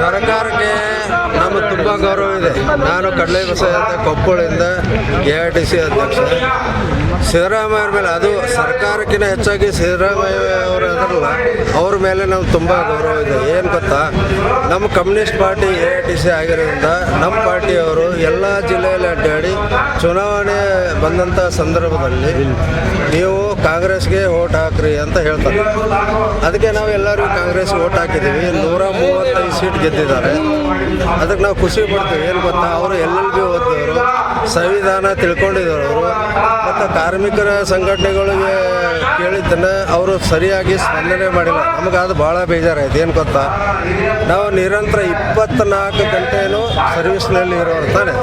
ಸರ್ಕಾರಕ್ಕೆ ನಮ್ಮ ತುಂಬ ಗೌರವ ಇದೆ. ನಾನು ಕಡಲೆ ಬಸ ಕೊಪ್ಪಳಿಂದ ಎ ಐ ಟಿ ಸಿ ಅಧ್ಯಕ್ಷ. ಸಿದ್ದರಾಮಯ್ಯ ಮೇಲೆ ಅದು ಸರ್ಕಾರಕ್ಕಿಂತ ಹೆಚ್ಚಾಗಿ ಸಿದ್ದರಾಮಯ್ಯ ಅವರು ಅದರಲ್ಲ, ಅವ್ರ ಮೇಲೆ ನಾವು ತುಂಬ ಗೌರವ ಇದೆ. ಏನು ಗೊತ್ತಾ? ನಮ್ಮ communist party A T C ಆಗಿರೋದ್ರಿಂದ ನಮ್ಮ ಪಾರ್ಟಿಯವರು ಎಲ್ಲ ಜಿಲ್ಲೆಯಲ್ಲಿ ಅಡ್ಡಾಡಿ ಚುನಾವಣೆ ಬಂದಂಥ ಸಂದರ್ಭದಲ್ಲಿ ನೀವು ಕಾಂಗ್ರೆಸ್ಗೆ ಓಟ್ ಹಾಕ್ರಿ ಅಂತ ಹೇಳ್ತಾರೆ. ಅದಕ್ಕೆ ನಾವು ಎಲ್ಲರೂ ಕಾಂಗ್ರೆಸ್ ಓಟ್ ಹಾಕಿದ್ದೀವಿ. ನೂರ ಮೂವತ್ತೈದು ಸೀಟ್ ಗೆದ್ದಿದ್ದಾರೆ. ಅದಕ್ಕೆ ನಾವು ಖುಷಿ ಪಡ್ತೀವಿ. ಏನು ಗೊತ್ತಾ? ಅವರು ಎಲ್ ಎಲ್ ಸಂವಿಧಾನ ತಿಳ್ಕೊಂಡಿದ್ದಾರೆ ಅವರು. ಮತ್ತು ಕಾರ್ಮಿಕರ ಸಂಘಟನೆಗಳಿಗೆ ಕೇಳಿದ್ದನ್ನು ಅವರು ಸರಿಯಾಗಿ ಸ್ಪಂದನೆ ಮಾಡಿಲ್ಲ. ನಮಗೆ ಅದು ಭಾಳ ಬೇಜಾರಾಯ್ತು. ಏನು ಗೊತ್ತಾ? ನಾವು ನಿರಂತರ ಇಪ್ಪತ್ತ್ನಾಲ್ಕು ಗಂಟೆನೂ ಸರ್ವಿಸ್ನಲ್ಲಿ ಇರೋರು ತಾನೆ.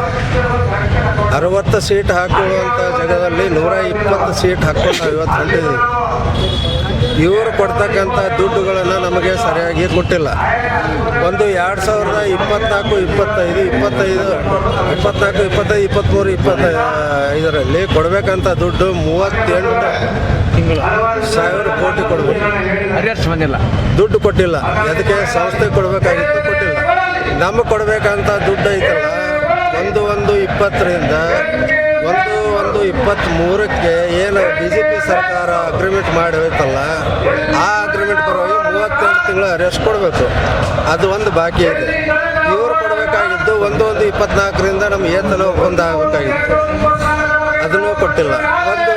ಅರವತ್ತು ಸೀಟ್ ಹಾಕುವಂಥ ಜಾಗದಲ್ಲಿ ನೂರ ಇಪ್ಪತ್ತು ಸೀಟ್ ಹಾಕ್ಕೊಂಡು ನಾವು ಇವತ್ತು ಹೊಂಟಿದ್ದೀವಿ ಇವರು ಕೊಡ್ತಕ್ಕಂಥ ದುಡ್ಡುಗಳನ್ನು ನಮಗೆ ಸರಿಯಾಗಿ ಕೊಟ್ಟಿಲ್ಲ. ಒಂದು ಎರಡು ಸಾವಿರದ ಇಪ್ಪತ್ನಾಲ್ಕು ಇಪ್ಪತ್ತೈದು ಇಪ್ಪತ್ತೈದು ಇಪ್ಪತ್ನಾಲ್ಕು ಇಪ್ಪತ್ತೈದು ಇಪ್ಪತ್ತ್ಮೂರು ಇಪ್ಪತ್ತೈ ಇದರಲ್ಲಿ ಕೊಡಬೇಕಂತ ದುಡ್ಡು ಮೂವತ್ತೆಂಟು ತಿಂಗಳು. ಸಾವಿರ ಕೋಟಿ ಕೊಡಬೇಕು. ಬಂದಿಲ್ಲ. ದುಡ್ಡು ಕೊಟ್ಟಿಲ್ಲ. ಅದಕ್ಕೆ ಸಂಸ್ಥೆ ಕೊಡಬೇಕಾಗಿತ್ತು ಕೊಟ್ಟಿಲ್ಲ. ನಮಗೆ ಕೊಡಬೇಕಂತ ದುಡ್ಡು ಐತಲ್ಲ ಒಂದು ಒಂದು ಇಪ್ಪತ್ತರಿಂದ ಒಂದು ಇಪ್ಪತ್ತ್ಮೂರಕ್ಕೆ ಏನು ಬಿ ಜೆ ಪಿ ಸರ್ಕಾರ ಅಗ್ರಿಮೆಂಟ್ ಮಾಡಿ ಹೋಯ್ತಲ್ಲ ಆ ಅಗ್ರಿಮೆಂಟ್ ಪರವಾಗಿ ಮೂವತ್ತೆಂಟು ತಿಂಗಳು ಅರೆಸ್ಟ್ ಕೊಡಬೇಕು. ಅದು ಒಂದು ಬಾಕಿ ಇದೆ. ಇವರು ಕೊಡಬೇಕಾಗಿದ್ದು ಒಂದು ಒಂದು ಇಪ್ಪತ್ನಾಲ್ಕರಿಂದ ನಮ್ಗೆ ಏತನ ಒಪ್ಪಂದ ಆಗಬೇಕಾಗಿತ್ತು ಅದನ್ನೂ ಕೊಟ್ಟಿಲ್ಲ. ಒಂದು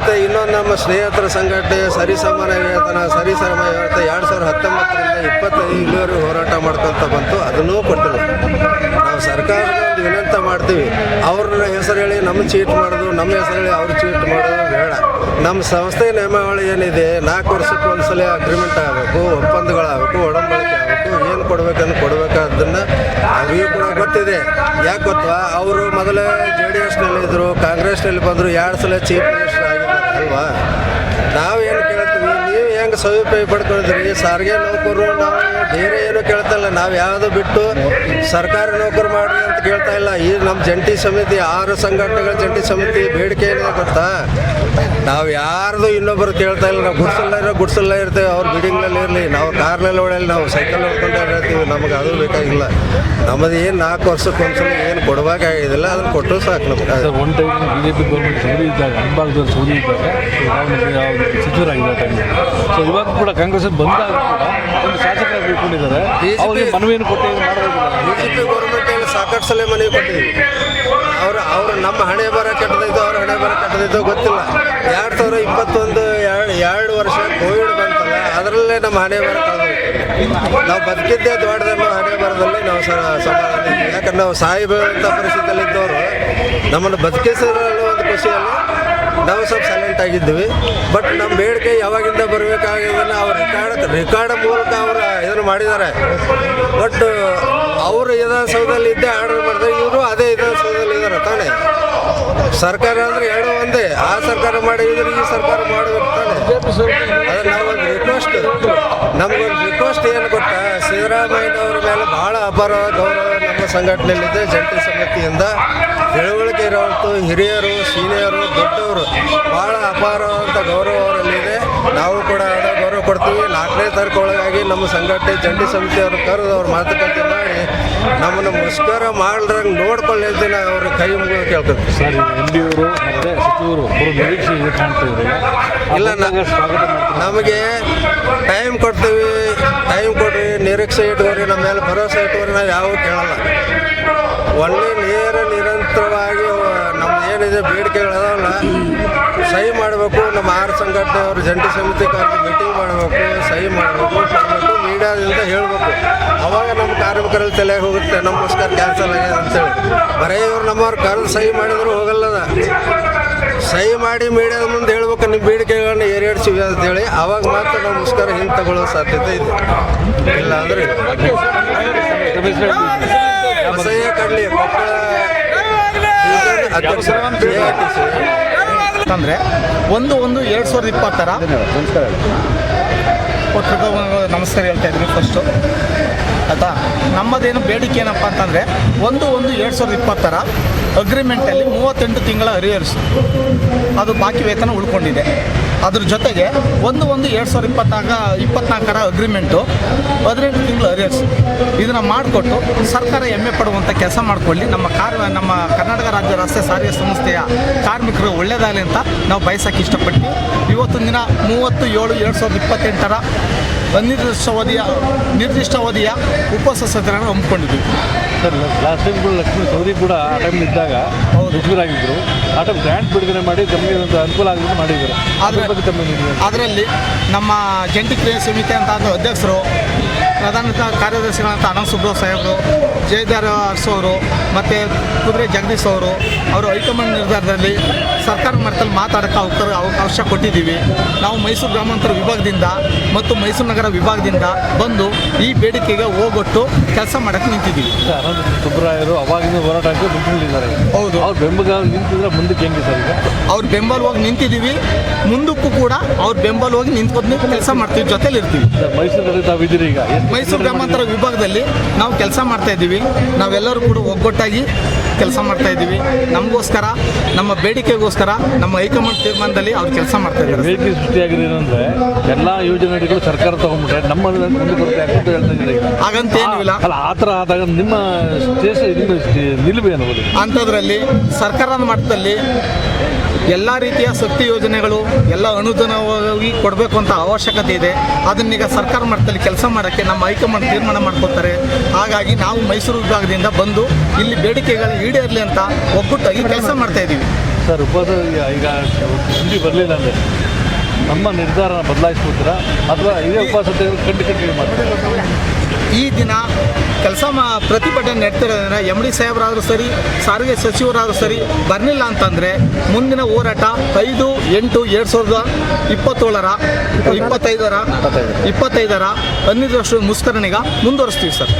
ಗೊತ್ತಾ ಇನ್ನೊಂದು ನಮ್ಮ ಸ್ನೇಹಿತರ ಸಂಘಟನೆ ಸರಿಸಮಾನ ವೇತನ ಸರಿಸಮ ವೇತನ ಎರಡು ಸಾವಿರದ ಹತ್ತೊಂಬತ್ತರಿಂದ ಇಪ್ಪತ್ತೈದು ಇಲ್ಲಿವರೆಗೂ ಹೋರಾಟ ಮಾಡ್ಕೊತ ಬಂತು. ಅದನ್ನೂ ಕೊಟ್ಟಿಲ್ಲ ನಾವು ಸರ್ಕಾರದ ಒಂದು ವಿನಂತ ಮಾಡ್ತೀವಿ. ಅವ್ರ ಹೆಸರು ಹೇಳಿ ನಮ್ಮ ಚೀಟ್ ಮಾಡೋದು, ನಮ್ಮ ಹೆಸರು ಹೇಳಿ ಅವ್ರು ಚೀಟ್ ಮಾಡೋದು ಬೇಡ. ನಮ್ಮ ಸಂಸ್ಥೆ ನಿಯಮಾವಳಿ ಏನಿದೆ, ನಾಲ್ಕು ವರ್ಷಕ್ಕೆ ಒಂದ್ಸಲ ಅಗ್ರಿಮೆಂಟ್ ಆಗಬೇಕು, ಒಪ್ಪಂದಗಳಾಗಬೇಕು, ಒಡಂಬಡಿಕೆ ಆಗಬೇಕು, ಏನು ಕೊಡಬೇಕನ್ನು ಕೊಡಬೇಕಾದನ್ನು ಅವರಿಗೂ ಕೂಡ ಗೊತ್ತಿದೆ. ಯಾಕೆ ಗೊತ್ತಾ? ಅವರು ಮೊದಲೇ ಜೆ ಡಿ ಎಸ್ನಲ್ಲಿ ಇದ್ದರು ಕಾಂಗ್ರೆಸ್ನಲ್ಲಿ ಬಂದರು, ಎರಡು ಸಲ ಚೀಫ್ ಮಿನಿಸ್ಟರ್ ಆಗಿದ್ದಾರೆ ಅಲ್ವಾ ನಾವೇನು ಕೇಳ್ತೀವಿ? ನೀವು ಹೆಂಗೆ ಸದುಪಯೋಗ ಪಡ್ಕೊಂಡಿದ್ರಿ? ಸಾರಿಗೆ ನೌಕರು ನಾವು ಬೇರೆ ಏನು ಕೇಳ್ತಾ ಇಲ್ಲ. ನಾವು ಯಾವುದು ಬಿಟ್ಟು ಸರ್ಕಾರಿ ನೌಕರು ಮಾಡ್ರಿ ಅಂತ ಕೇಳ್ತಾ ಇಲ್ಲ. ಈ ನಮ್ಮ ಜಂಟಿ ಸಮಿತಿ, ಆರು ಸಂಘಟನೆಗಳ ಜಂಟಿ ಸಮಿತಿ ಬೇಡಿಕೆ ಏನಿದೆ ಗೊತ್ತಾ? ನಾವು ಯಾರ್ದು ಇನ್ನೊಬ್ಬರು ಕೇಳ್ತಾ ಇಲ್ಲ ನಾವು ಗುಡ್ಸಲ್ಲ ಇರೋ ಗುಡ್ಸಲ್ಲ ಇರ್ತೇವೆ ಅವ್ರ ಬಿಲ್ಡಿಂಗ್ನಲ್ಲಿ ಇರಲಿ. ನಾವು ಕಾರ್ನಲ್ಲಿ ಓಡಲಿ ನಾವು ಸೈಕಲ್ ಹೊಡ್ಕೊಂಡು ಇರ್ತೀವಿ ನಮಗೆ ಅದು ಬೇಕಾಗಿಲ್ಲ. ನಮ್ಮದು ಏನು ನಾಲ್ಕು ವರ್ಷಕ್ಕೆ ಒಂದ್ಸಲ ಏನು ಕೊಡಬೇಕಾಗಿದ್ದಿಲ್ಲ ಅದನ್ನು ಕೊಟ್ಟು ಸಾಕು ನಮ್ಗೆ. Sir one time B J P government Saudi ಇದ್ದಾಗ ಅನ್ಭಾಗದಲ್ಲಿ ಸೌದಿ ಇದ್ದಾಗ ಯಾವ್ದು ಯಾವ್ದು ಸಚಿವರಾಗಿದ್ದ ಟೈಮ್ ಸೊ ಇವಾಗ ಕೂಡ ಕಾಂಗ್ರೆಸ್ ಬಂದಾಗ ಕೂಡ ಒಂದು ಶಾಸಕರಾಗಿ ಅವ್ರಿಗೆ ಮನವಿಯನ್ನು ಕೊಟ್ಟು ಮಾಡೋದಿಲ್ಲ. ಬಿ ಜೆ ಪಿ ಗೌರ್ಮೆಂಟಲ್ಲಿ ಸಾಕಷ್ಟು ಸಲ ಮನೆಗೆ ಕೊಟ್ಟಿದ್ದೀವಿ ಅವರು ಅವರು ನಮ್ಮ ಹಣೆ ಬರ ಕಟ್ಟದಿದ್ದು ಅವ್ರ ಹಣೆ ಬರ ಕಟ್ಟದಿದ್ದು ಗೊತ್ತಿಲ್ಲ. ಎರಡು ಸಾವಿರ ಇಪ್ಪತ್ತೊಂದು ಎರಡು ಎರಡು ವರ್ಷ ಕೋವಿಡ್ ಬಂತಲ್ಲ, ಅದರಲ್ಲೇ ನಮ್ಮ ಹಣೆ ಬರ ನಾವು ಬದುಕಿದ್ದೇ ದೊಡ್ಡದನ್ನು ಹಣೆ ಬರದಲ್ಲಿ ನಾವು ಸರ ಸಮಾಧಾನ ಯಾಕಂದ್ರೆ ನಾವು ಸಾಯಿ ಬೀಳುವಂಥ ಪರಿಸ್ಥಿತಿಯಲ್ಲಿದ್ದವರು, ನಮ್ಮನ್ನು ಬದುಕಿಸಲು ಒಂದು ಖುಷಿಯಲ್ಲಿ ನಾವು ಸ್ವಲ್ಪ ಸೈಲೆಂಟ್ ಆಗಿದ್ವಿ ಬಟ್ ನಮ್ಮ ಬೇಡಿಕೆ ಯಾವಾಗಿಂದ ಬರಬೇಕಾಗಿದ್ದನ್ನು ಅವ್ರು ರೆಕಾರ್ಡ್ ರೆಕಾರ್ಡ್ ಮೂಲಕ ಇದನ್ನು ಮಾಡಿದ್ದಾರೆ. ಬಟ್ ಅವರು ವಿಧಾನಸೌಧದಲ್ಲಿ ಇದ್ದೇ ಆರ್ಡರ್ ಮಾಡಿದ್ರೆ ಇವರು ಅದೇ ವಿಧಾನಸೌಧದಲ್ಲಿ ಇದ್ದಾರೆ ತಾನೇ. ಸರ್ಕಾರ ಅಂದರೆ ಎರಡು ಒಂದೇ. ಆ ಸರ್ಕಾರ ಮಾಡಿದ್ರೆ ಈ ಸರ್ಕಾರ ಮಾಡಬೇಕು ತಾನೇ. ಅದ್ರ ನಾವೊಂದು ರಿಕ್ವೆಸ್ಟ್ ನಮಗೊಂದು ರಿಕ್ವೆಸ್ಟ್ ಏನು ಗೊತ್ತಾ? ಸಿದ್ದರಾಮಯ್ಯನವ್ರ ಮೇಲೆ ಭಾಳ ಅಪಾರ ಗೌರವ ನಮ್ಮ ಸಂಘಟನೆಯಲ್ಲಿದೆ, ಜಂಟಿ ಸಮಿತಿಯಿಂದ. ತಿಳುವಳಿಕೆ ಇರೋಂಥ ಹಿರಿಯರು, ಸೀನಿಯರು, ದೊಡ್ಡವರು ಭಾಳ ಅಪಾರವಾದಂಥ ಗೌರವ ಅವರಲ್ಲಿದೆ. ನಾವು ಕೂಡ ಗೌರವ ಕೊಡ್ತೀವಿ. ನಾಲ್ಕನೇ ತಾರೀಕು ಒಳಗಾಗಿ ನಮ್ಮ ಸಂಘಟನೆ ಜಂಟಿ ಸಮಿತಿಯವರು ಕರೆದು ಅವ್ರ ಮಾತುಕತೆ ಮಾಡಿ ನಮ್ಮನ್ನು ಮುಷ್ಕರ ಮಾಡ್ರಂಗೆ ನೋಡ್ಕೊಳ್ಳಿ ಅಂತ ನಾವು ಅವ್ರ ಕೈ ಮುಗಿದು ಕೇಳ್ಕೊತೀವಿ ಸರ್ ಎಂ ಅವರು ಮತ್ತೆ ಸಚಿವರು ಅವರು ನಿರೀಕ್ಷೆ ಇದೆ ಇಲ್ಲ, ನಾವು ನಮಗೆ ಟೈಮ್ ಕೊಡ್ತೀವಿ. ಟೈಮ್ ಕೊಡ್ರಿ. ನಿರೀಕ್ಷೆ ಇಟ್ಕೋರಿ. ನಮ್ಮ ಮೇಲೆ ಭರವಸೆ ಇಟ್ಕೋರಿ. ನಾವು ಯಾವ ಕೇಳಲ್ಲ. ಒಳ್ಳೆ ನೇರ ಏನಿದೆ ಬೇಡಿಕೆಗಳದಾವಲ್ಲ ಸಹಿ ಮಾಡಬೇಕು ನಮ್ಮ ಆರು ಸಂಘಟನೆಯವರು ಜಂಟಿ ಸಮಿತಿ ಕರೆದು ಮೀಟಿಂಗ್ ಮಾಡಬೇಕು ಸಹಿ ಮಾಡಬೇಕು ಮಾಡಬೇಕು ಮೀಡಿಯಾದಿಂದ ಹೇಳಬೇಕು ಅವಾಗ ನಮ್ಮ ಕಾರ್ಮಿಕರಲ್ಲಿ ತಲೆ ಹೋಗುತ್ತೆ ನಮಸ್ಕಾರ ಕ್ಯಾನ್ಸಲ್ ಆಗಿದೆ ಅಂತೇಳಿ ಬರೀ ಇವ್ರು ನಮ್ಮವ್ರು ಕರೆದು ಸಹಿ ಮಾಡಿದ್ರು ಹೋಗಲ್ಲದ ಸಹಿ ಮಾಡಿ ಮೀಡಿಯಾದ ಮುಂದೆ ಹೇಳ್ಬೇಕು ನಿಮ್ಮ ಬೇಡಿಕೆಗಳನ್ನ ಏರಿಯಾಡ್ಸಿವೆ ಅಂತೇಳಿ ಅವಾಗ ಮಾತ್ರ ನಾವು ಹಿಂಗೆ ತಗೊಳ್ಳೋ ಸಾಧ್ಯತೆ ಇದೆ ಇಲ್ಲ ಅಂದ್ರೆ ಸಹಿ ಕಡ್ಲಿ AITC. ಅಂತಂದರೆ ಒಂದು ಒಂದು ಎರಡು ಸಾವಿರದ ಇಪ್ಪತ್ತರ. ಪತ್ರಿಕಾ ನಮಸ್ಕಾರ. ಹೇಳ್ತಾ ಇದ್ದೀನಿ ಫಸ್ಟು ಆಯಿತಾ? ನಮ್ಮದೇನು ಬೇಡಿಕೆ ಏನಪ್ಪ ಅಂತಂದರೆ ಒಂದು ಒಂದು ಎರಡು ಸಾವಿರದ ಇಪ್ಪತ್ತರ ಅಗ್ರಿಮೆಂಟಲ್ಲಿ ಮೂವತ್ತೆಂಟು ತಿಂಗಳ ಅರಿಯರ್ಸ್ ಅದು ಬಾಕಿ ವೇತನ ಉಳ್ಕೊಂಡಿದೆ. ಅದ್ರ ಜೊತೆಗೆ ಒಂದು ಒಂದು ಎರಡು ಸಾವಿರದ ಇಪ್ಪತ್ತಾಗ, ಇಪ್ಪತ್ನಾಲ್ಕರ ಅಗ್ರಿಮೆಂಟು ಹದಿನೆಂಟು ತಿಂಗಳು ಅರಿಯರ್ಸ್ ಇದನ್ನು ಮಾಡಿಕೊಟ್ಟು ಸರ್ಕಾರ ಹೆಮ್ಮೆ ಪಡುವಂಥ ಕೆಲಸ ಮಾಡಿಕೊಳ್ಳಿ. ನಮ್ಮ ಕಾರ್ ನಮ್ಮ ಕರ್ನಾಟಕ ರಾಜ್ಯ ರಸ್ತೆ ಸಾರಿಗೆ ಸಂಸ್ಥೆಯ ಕಾರ್ಮಿಕರು ಒಳ್ಳೆಯದಾಗಲಿ ಅಂತ ನಾವು ಬಯಸೋಕ್ಕೆ ಇಷ್ಟಪಟ್ಟು ಇವತ್ತು ದಿನ ಮೂವತ್ತು ಏಳು ಎರಡು ಸಾವಿರದ ಇಪ್ಪತ್ತೆಂಟರ ಅನಿರ್ದಿಷ್ಟಾವಧಿಯ ನಿರ್ದಿಷ್ಟಾವಧಿಯ ಉಪವಾಸ ಸತ್ಯನ ಹಮ್ಮಿಕೊಂಡಿದ್ವಿ. ಸರ್ ಲಾಸ್ಟ್ ಟೈಮ್ ಕೂಡ ಲಕ್ಷ್ಮೀ ಸೌದಿ ಕೂಡ ಆ ಟೈಮ್ ಇದ್ದಾಗ ಹೌದು. ಸಚಿವರಾಗಿದ್ದರು ಆ ಟೈಮ್ ಗ್ರ್ಯಾಂಡ್ ಬಿಡುಗಡೆ ಮಾಡಿ ತಮಗೆ ಒಂದು ಅನುಕೂಲ ಆಗಿದ್ದು ಮಾಡಿದ್ದಾರೆ ಅದರ ಬಗ್ಗೆ ಅದರಲ್ಲಿ ನಮ್ಮ ಜಂಟಿ ಕ್ರಿಯಾ ಸಮಿತಿ ಅಂತ ಅಧ್ಯಕ್ಷರು ಪ್ರಧಾನ ಕಾರ್ಯದರ್ಶಿಗಳಂತ ಅನಂತ ಸುಬ್ರಹ್ಮ ಸಾಹೇಬರು ಜಯದಾರ ಅರ್ಸ್ ಅವರು ಮತ್ತು ಕುದುರೆ ಜಗದೀಶ್ ಅವರು ಅವರು ಹೈಕಮಾಂಡ್ ನಿರ್ಧಾರದಲ್ಲಿ ಸರ್ಕಾರ ಮಟ್ಟದಲ್ಲಿ ಮಾತಾಡೋಕ್ಕೆ ಅವಕಾಶ ಅವಕಾಶ ಕೊಟ್ಟಿದ್ದೀವಿ. ನಾವು ಮೈಸೂರು ಗ್ರಾಮಾಂತರ ವಿಭಾಗದಿಂದ ಮತ್ತು ಮೈಸೂರು ನಗರ ವಿಭಾಗದಿಂದ ಬಂದು ಈ ಬೇಡಿಕೆಗೆ ಹೋಗೊಟ್ಟು ಕೆಲಸ ಮಾಡೋಕ್ಕೆ ನಿಂತಿದ್ದೀವಿ. ಸುಬ್ರಾಯರು ಅವಾಗಿಂದ ಹೋರಾಟಕ್ಕೆ ನಿಂತಿದ್ದಾರೆ ಹೌದು. ಅವ್ರು ಬೆಂಬಲ ನಿಂತಿದ್ರೆ ಮುಂದಕ್ಕೆ ಹೆಂಗೆ ಸರ್ ಈಗ? ಅವ್ರ ಬೆಂಬಲವಾಗಿ ನಿಂತಿದ್ದೀವಿ. ಮುಂದಕ್ಕೂ ಕೂಡ ಅವ್ರ ಬೆಂಬಲವಾಗಿ ನಿಂತ್ಕೊಂಡು ಕೆಲಸ ಮಾಡ್ತೀವಿ ಜೊತೆಲಿ ಇರ್ತೀವಿ ಸರ್, ಮೈಸೂರಲ್ಲಿ ತಾವಿದ್ದೀರಿ ಈಗ? ಮೈಸೂರು ಗ್ರಾಮಾಂತರ ವಿಭಾಗದಲ್ಲಿ ನಾವು ಕೆಲಸ ಮಾಡ್ತಾ ಇದ್ದೀವಿ. ನಾವೆಲ್ಲರೂ ಕೂಡ ಒಗ್ಗಟ್ಟಾಗಿ ಕೆಲಸ ಮಾಡ್ತಾ ಇದ್ದೀವಿ. ನಮಗೋಸ್ಕರ ನಮ್ಮ ಬೇಡಿಕೆಗೋಸ್ಕರ ನಮ್ಮ ಹೈಕಮಾಂಡ್ ತೀರ್ಮಾನದಲ್ಲಿ ಅವ್ರು ಕೆಲಸ ಮಾಡ್ತಾ ಇದ್ದಾರೆ. ಬೇಡಿಕೆ ಸೃಷ್ಟಿಯಾಗಿದೆ ಅಂದರೆ ಎಲ್ಲ ಯೋಜನೆಗಳು ಸರ್ಕಾರ ತಗೊಂಡ್ಬಿಟ್ರೆ ನಮ್ಮ ಹಾಗಂತ ಏನಿಲ್ಲ. ಅಲ್ಲ ಆ ಥರ ಆದಾಗ ನಿಮ್ಮ ನಿಲುವು ಏನು? ಅದು? ಅಂಥದ್ರಲ್ಲಿ ಸರ್ಕಾರದ ಮಟ್ಟದಲ್ಲಿ ಎಲ್ಲ ರೀತಿಯ ಶಕ್ತಿ ಯೋಜನೆಗಳು, ಎಲ್ಲ ಅನುದಾನವಾಗಿ ಕೊಡಬೇಕು ಅಂತ ಅವಶ್ಯಕತೆ ಇದೆ. ಅದನ್ನೀಗ ಸರ್ಕಾರ ಮಟ್ಟದಲ್ಲಿ ಕೆಲಸ ಮಾಡೋಕ್ಕೆ ನಮ್ಮ ಹೈಕಮಾಂಡ್ ತೀರ್ಮಾನ ಮಾಡ್ಕೊತಾರೆ ಹಾಗಾಗಿ ನಾವು ಮೈಸೂರು ವಿಭಾಗದಿಂದ ಬಂದು ಇಲ್ಲಿ ಬೇಡಿಕೆಗಳು ಈಡೇರಲಿ ಅಂತ ಒಗ್ಗಟ್ಟಾಗಿ ಕೆಲಸ ಮಾಡ್ತಾ ಇದ್ದೀವಿ. ಸರ್, ಉಪದ ಈಗ ಹಿಂದಿ ಬರಲಿಲ್ಲ ಅಂದರೆ ನಮ್ಮ ನಿರ್ಧಾರ ಬದಲಾಯಿಸ್ಬಿಡ್ತೀರಾ ಅಥವಾ ಇದೇ ಉಪವಾಸ ಕಂಡು ಮಾಡ್ತೀರಾ? ಈ ದಿನ ಕೆಲಸ ಮಾ ಪ್ರತಿಭಟನೆ ನಡ್ತಿರೋದ್ರಿಂದ ಎಂ ಡಿ ಸಾಹೇಬರಾದರೂ ಸರಿ, ಸಾರಿಗೆ ಸಚಿವರಾದರೂ ಸರಿ ಬರಲಿಲ್ಲ ಅಂತಂದರೆ ಮುಂದಿನ ಹೋರಾಟ ಐದು, ಎಂಟು, ಎರಡು ಸಾವಿರದ ಇಪ್ಪತ್ತೇಳರ, ಇಪ್ಪತ್ತೈದರ ಇಪ್ಪತ್ತೈದರ ಹನ್ನೆರಡು ವರ್ಷದ ಮುಷ್ಕರಣಿಗ ಮುಂದುವರಿಸ್ತೀವಿ ಸರ್.